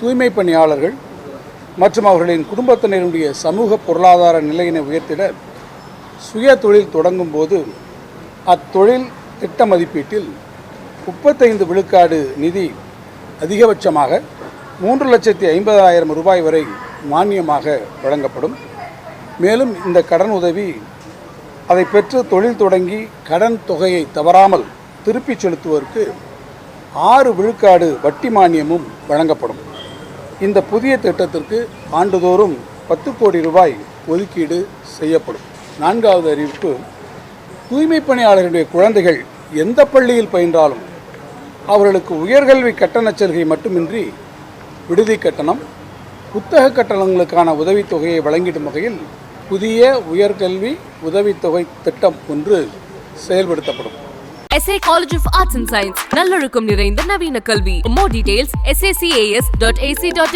தூய்மை பணியாளர்கள் மற்றும் அவர்களின் குடும்பத்தினருடைய சமூக பொருளாதார நிலையினை உயர்த்திட சுய தொழில் தொடங்கும் போது அத்தொழில் திட்ட மதிப்பீட்டில் முப்பத்தைந்து விழுக்காடு நிதி அதிகபட்சமாக மூன்று லட்சத்தி ஐம்பதாயிரம் ரூபாய் வரை மானியமாக வழங்கப்படும். மேலும் இந்த கடன் உதவி அதை பெற்று தொழில் தொடங்கி கடன் தொகையை தவறாமல் திருப்பிச் செலுத்துவதற்கு ஆறு விழுக்காடு வட்டி மானியமும் வழங்கப்படும். இந்த புதிய திட்டத்திற்கு ஆண்டுதோறும் பத்து கோடி ரூபாய் ஒதுக்கீடு செய்யப்படும். நான்காவது அறிவிப்பு தூய்மை பணியாளர்களுடைய குழந்தைகள் எந்த பள்ளியில் பயின்றாலும் அவர்களுக்கு உயர்கல்வி கட்டணச் சலுகை மட்டுமின்றி விடுதி கட்டணம் புத்தக கட்டணங்களுக்கான உதவித்தொகையை வழங்கிடும் வகையில் புதிய உயர்கல்வி உதவித்தொகை திட்டம் ஒன்று செயல்படுத்தப்படும். SA College of Arts and Science நல்லொழுக்கம் நிறைந்த நவீன கல்வி more details sacs.ac.in